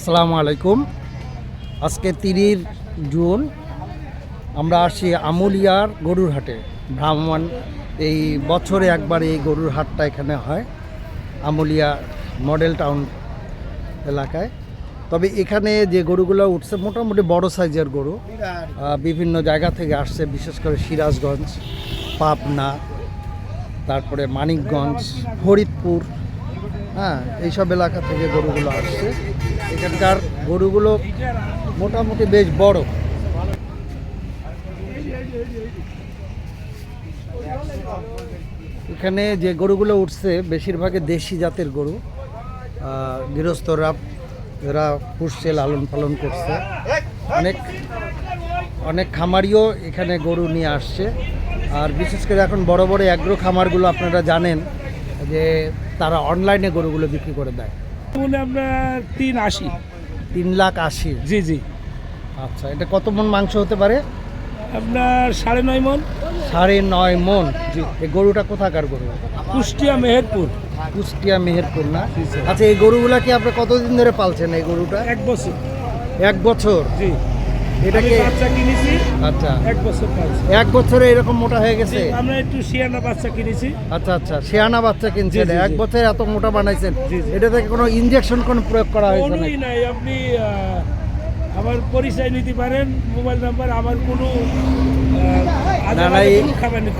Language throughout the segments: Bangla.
আসসালামু আলাইকুম। আজকে তিরিশ জুন, আমরা আসি আমুলিয়ার গরুর হাটে ভ্রাম্যমান এই বছরে একবার এই গরুর হাটটা এখানে হয়, আমুলিয়া মডেল টাউন এলাকায়। তবে এখানে যে গরুগুলো উঠছে, মোটামুটি বড় সাইজের গরু বিভিন্ন জায়গা থেকে আসছে, বিশেষ করে সিরাজগঞ্জ, পাবনা, তারপরে মানিকগঞ্জ, ফরিদপুর হ্যাঁ এইসব এলাকা থেকে গরুগুলো আসছে। এখানকার গরুগুলো মোটামুটি বেশ বড়। এখানে যে গরুগুলো উঠছে, বেশিরভাগই দেশি জাতের গরু। গৃহস্থরা, এরা পুষছে লালন পালন করছে। অনেক অনেক খামারিও এখানে গরু নিয়ে আসছে। আর বিশেষ করে এখন বড় বড় অ্যাগ্রো খামারগুলো আপনারা জানেন যে তারা অনলাইনে গরুগুলো বিক্রি করে দেয়। বলে আপনার তিন আশি। তিন লাখ আশি। জি জি। আচ্ছা এটা কত মন মাংস হতে পারে? আপনার সাড়ে নয় মন। সাড়ে নয় মন জি। এই গরুটা কোথাকার গরু? কুষ্টিয়া মেহেরপুর। কুষ্টিয়া মেহেরপুর না? আচ্ছা এই গরুগুলা কি আপনি কতদিন ধরে পালছেন এই গরুটা? এক বছর। এক বছর? জি। এটা বাচ্চা কিনেছি। আচ্ছা। এক বছর এক বছরে এরকম মোটা হয়ে গেছে? আমরা একটু শিয়ানা বাচ্চা কিনেছি। আচ্ছা আচ্ছা শেয়ানা বাচ্চা কিনছেন। এক। বছরে এত মোটা বানাইছেন। এটা থেকে কোনো ইনজেকশন কোনো প্রয়োগ করা হয়েছে না নাই। আপনি আমার পরিচয় নিতে পারেন। মোবাইল নাম্বার আমার কোনো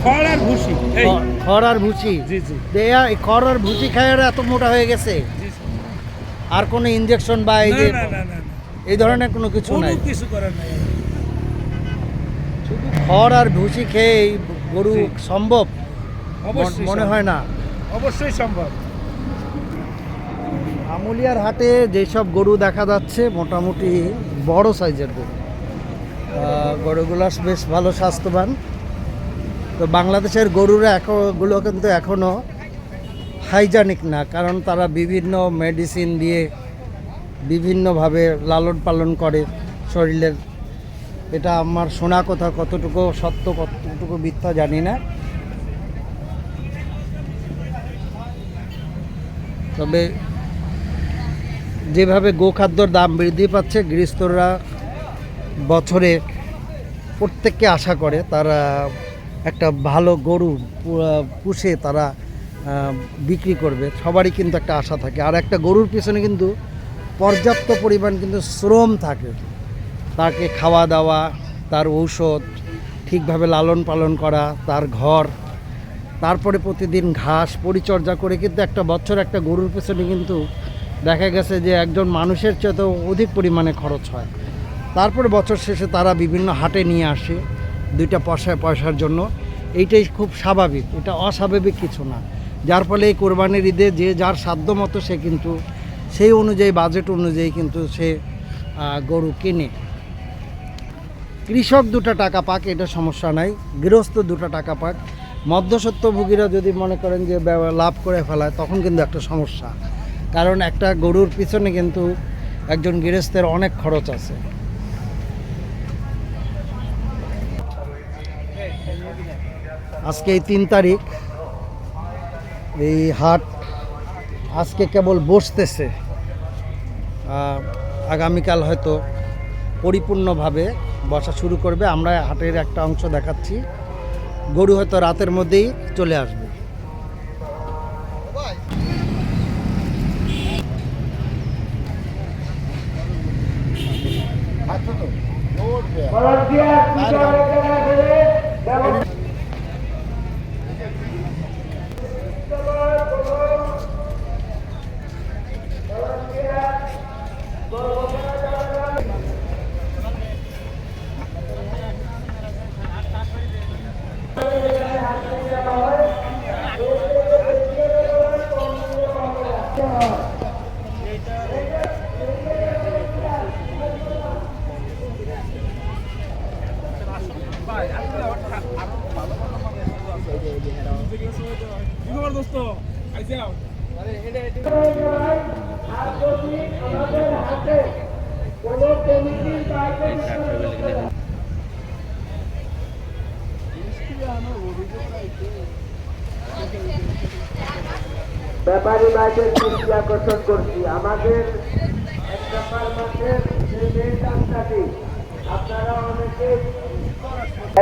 খড় আর ভুসি। এই। খড় আর ভুচি জি জি। খড় আর খায় এত মোটা হয়ে গেছে? আর কোনো ইনজেকশন বা এই যে। এই ধরনের কোনো কিছু নাই। কিছু করার নাই। শুধু খড় আর ভুসি খেয়ে এই গরু সম্ভব? মনে হয় না? অবশ্যই সম্ভব। আমুলিয়ার হাটে যেসব গরু দেখা যাচ্ছে মোটামুটি বড় সাইজের গরু। গরুগুলো বেশ ভালো স্বাস্থ্যবান। তো বাংলাদেশের গরুরা এখগুলো কিন্তু এখনও হাইজানিক না কারণ তারা বিভিন্ন মেডিসিন দিয়ে বিভিন্নভাবে লালন পালন করে শরীরের। এটা আমার শোনা কথা, কতটুকু সত্য, কতটুকু মিথ্যা জানি না। তবে যেভাবে গোখাদ্যর দাম বৃদ্ধি পাচ্ছে, গৃহস্থরা বছরে প্রত্যেককে আশা করে, তারা একটা ভালো গরু পুষে তারা বিক্রি করবে। সবারই কিন্তু একটা আশা থাকে। আর একটা গরুর পিছনে কিন্তু পর্যাপ্ত পরিমাণ কিন্তু শ্রম থাকে। তাকে খাওয়া দাওয়া, তার ঔষধ, ঠিকভাবে লালন পালন করা, তার ঘর, তারপরে প্রতিদিন ঘাস পরিচর্যা করে কিন্তু একটা বছর একটা গরুর পেছনে কিন্তু দেখা গেছে যে একজন মানুষের চেয়েতেও অধিক পরিমাণে খরচ হয়। তারপরে বছর শেষে তারা বিভিন্ন হাটে নিয়ে আসে দুইটা পয়সা, পয়সার জন্য। এইটাই খুব স্বাভাবিক, এটা অস্বাভাবিক কিছু না। যার ফলে এই কোরবানির ঈদে যে যার সাধ্য মতো সে কিন্তু সেই অনুযায়ী বাজেট অনুযায়ী কিন্তু সে গরু কেনে। কৃষক দুটো টাকা পাক, এটা সমস্যা নাই। গৃহস্থ দুটো টাকা পাক। মধ্যসত্ত্বভোগীরা যদি মনে করেন যে লাভ করে ফেলায়, তখন কিন্তু একটা সমস্যা। কারণ একটা গরুর পিছনে কিন্তু একজন গৃহস্থের অনেক খরচ আছে। আজকে এই তিন তারিখ, এই হাট আজকে কেবল বসতেছে। আগামীকাল হয়তো পরিপূর্ণভাবে বসা শুরু করবে। আমরা হাটের একটা অংশ দেখাচ্ছি। গরু হয়তো রাতের মধ্যেই চলে আসবে। দোস্ত ব্যাপারী বাইকের দৃষ্টি আকর্ষণ করছি। আমাদের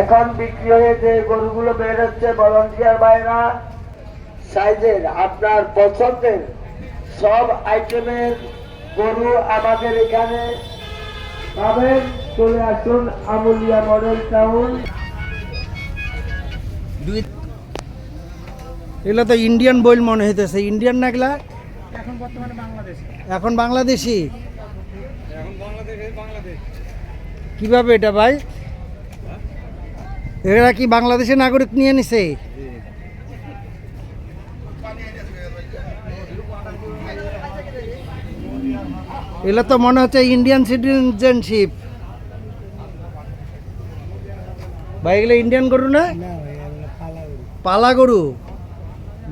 এখন বিক্রি হয়ে যে গরুগুলো বের হচ্ছে ভলান্টিয়ার ভাইরা, সাইজের আপনার পছন্দের সব আইটেমের গরু আমাদের এখানে পাবেন। চলে আসুন আমুলিয়া মডেল টাউন। এগুলো তো ইন্ডিয়ান বইল মনে হইতেছে। ইন্ডিয়ান না এগুলা? এখন বর্তমানে বাংলাদেশে। এখন বাংলাদেশি। কীভাবে এটা ভাই? এরা কি বাংলাদেশের নাগরিক নিয়ে নিছে? এগুলো তো মনে হচ্ছে ইন্ডিয়ান সিটিজেনশিপ ভাই এগুলো ইন্ডিয়ান গরু না? পালা গরু।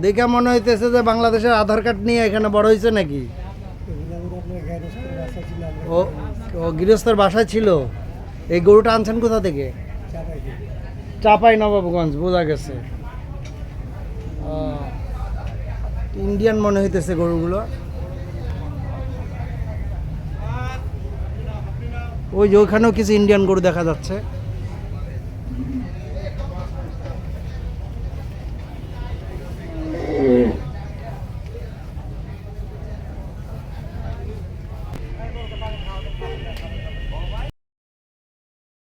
দেখে মনে হইতেছে যে বাংলাদেশের আধার কার্ড নিয়ে এখানে বড় হয়েছে নাকি? ও ও গৃহস্থর বাসায় ছিল। এই গরুটা আনছেন কোথা থেকে? চাপাই নবাবগঞ্জ বোঝা গেছে। ইন্ডিয়ান মনে হইতেছে গরুগুলো। ওই যে ওইখানেও কিছু ইন্ডিয়ান গরু দেখা যাচ্ছে।